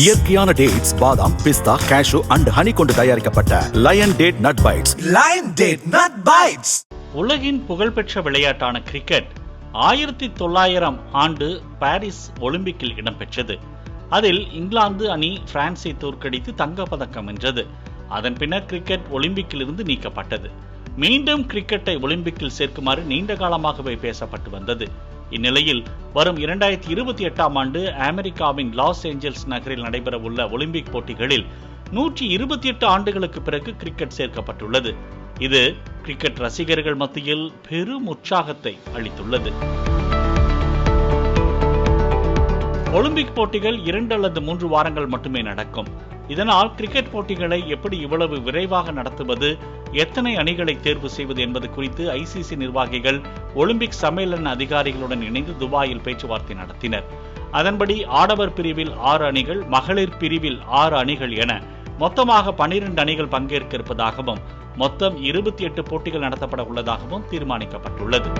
இயற்கையான டேட்ஸ் பாதாம் பிஸ்தா cash and honey கொண்டு தயாரிக்கப்பட்ட Lion date nut bites Lion Date Nut Bites. உலகின் புகழ்பெற்ற விளையாட்டான கிரிக்கெட் ஆயிரத்தி தொள்ளாயிரம் ஆண்டு பாரிஸ் ஒலிம்பிக்கில் இடம்பெற்றது. அதில் இங்கிலாந்து அணி பிரான்சை தோற்கடித்து தங்கப்பதக்கம் வென்றது. அதன் பின்னர் கிரிக்கெட் ஒலிம்பிக்கிலிருந்து நீக்கப்பட்டது. மீண்டும் கிரிக்கெட்டை ஒலிம்பிக்கில் சேர்க்குமாறு நீண்ட காலமாகவே பேசப்பட்டு வந்தது. இந்நிலையில் வரும் இரண்டாயிரத்தி இருபத்தி எட்டாம் ஆண்டு அமெரிக்காவின் லாஸ் ஏஞ்சல்ஸ் நகரில் நடைபெறவுள்ள ஒலிம்பிக் போட்டிகளில் நூற்றி இருபத்தி எட்டு ஆண்டுகளுக்கு பிறகு கிரிக்கெட் சேர்க்கப்பட்டுள்ளது. இது கிரிக்கெட் ரசிகர்கள் மத்தியில் பெரும் உற்சாகத்தை அளித்துள்ளது. ஒலிம்பிக் போட்டிகள் இரண்டு அல்லது மூன்று வாரங்கள் மட்டுமே நடக்கும். இதனால் கிரிக்கெட் போட்டிகளை எப்படி இவ்வளவு விரைவாக நடத்துவது எத்தனை அணிகளை தேர்வு செய்வது என்பது குறித்து ஐசிசி நிர்வாகிகள் ஒலிம்பிக் சம்மேளன அதிகாரிகளுடன் இணைந்து துபாயில் பேச்சுவார்த்தை நடத்தினர். அதன்படி ஆடவர் பிரிவில் ஆறு அணிகள் மகளிர் பிரிவில் ஆறு அணிகள் என மொத்தமாக பனிரெண்டு அணிகள் பங்கேற்க இருப்பதாகவும் மொத்தம் இருபத்தி எட்டு போட்டிகள் நடத்தப்பட உள்ளதாகவும் தீர்மானிக்கப்பட்டுள்ளது.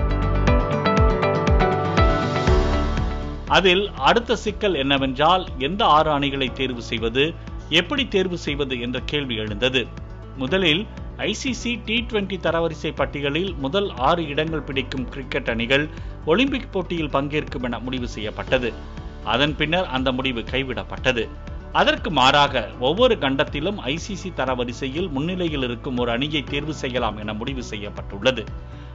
அதில் அடுத்த சிக்கல் என்னவென்றால் எந்த ஆறு அணிகளை தேர்வு செய்வது எப்படி தேர்வு செய்வது என்ற கேள்வி எழுந்தது. முதலில் ஐசிசி டி டுவெண்டி தரவரிசை பட்டியலில் முதல் ஆறு இடங்கள் பிடிக்கும் கிரிக்கெட் அணிகள் ஒலிம்பிக் போட்டியில் பங்கேற்கும் என முடிவு செய்யப்பட்டது. அதன் பின்னர் அந்த முடிவு கைவிடப்பட்டது. அதற்கு மாறாக ஒவ்வொரு கண்டத்திலும் ஐசிசி தரவரிசையில் முன்னிலையில் இருக்கும் ஒரு அணியை தேர்வு செய்யலாம் என முடிவு செய்யப்பட்டுள்ளது.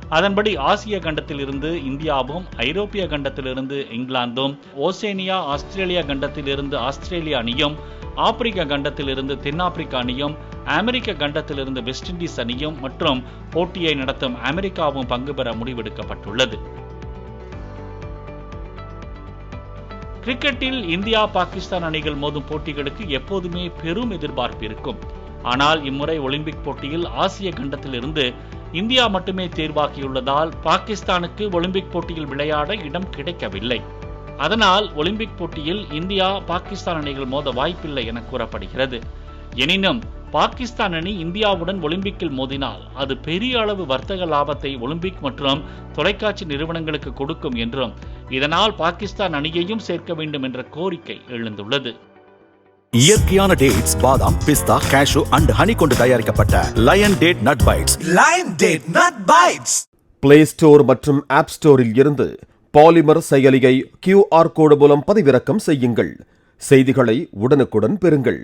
அதன்படி ஆசிய கண்டத்திலிருந்து இந்தியாவும் ஐரோப்பிய கண்டத்திலிருந்து இங்கிலாந்தும் ஓசேனியா ஆஸ்திரேலியா கண்டத்திலிருந்து ஆஸ்திரேலிய அணியும் ஆப்பிரிக்க கண்டத்திலிருந்து தென்னாப்பிரிக்க அணியும் அமெரிக்க கண்டத்திலிருந்து வெஸ்ட் இண்டீஸ் அணியும் மற்றும் போட்டியை நடத்தும் அமெரிக்காவும் பங்கு பெற முடிவெடுக்கப்பட்டுள்ளது. கிரிக்கெட்டில் இந்தியா பாகிஸ்தான் அணிகள் மோதும் போட்டிகளுக்கு எப்போதுமே பெரும் எதிர்பார்ப்பு இருக்கும். ஆனால் இம்முறை ஒலிம்பிக் போட்டியில் ஆசிய கண்டத்திலிருந்து இந்தியா மட்டுமே தேர்வாகியுள்ளதால் பாகிஸ்தானுக்கு ஒலிம்பிக் போட்டியில் விளையாட இடம் கிடைக்கவில்லை. அதனால் ஒலிம்பிக் போட்டியில் இந்தியா பாகிஸ்தான் அணிகள் மோத வாய்ப்பில்லை என கூறப்படுகிறது. எனினும் பாகிஸ்தான் அணி இந்தியாவுடன் ஒலிம்பிக்கில் மோதினால் அது பெரிய அளவு வர்த்தக லாபத்தை ஒலிம்பிக் மற்றும் தொலைக்காட்சி நிறுவனங்களுக்கு கொடுக்கும் என்றும் இதனால் பாகிஸ்தான் அணியையும் சேர்க்க வேண்டும் என்ற கோரிக்கை எழுந்துள்ளது. இயற்கையான டேட்ஸ் பாதாம் பிஸ்தா கேஷு அண்ட் ஹனி கொண்டு தயாரிக்கப்பட்ட Lion date nut bites Lion Date Nut Bites. Play Store மற்றும் ஆப் ஸ்டோரில் இருந்து பாலிமர் செயலியை கியூஆர் கோடு மூலம் பதிவிறக்கம் செய்யுங்கள். செய்திகளை உடனுக்குடன் பெறுங்கள்.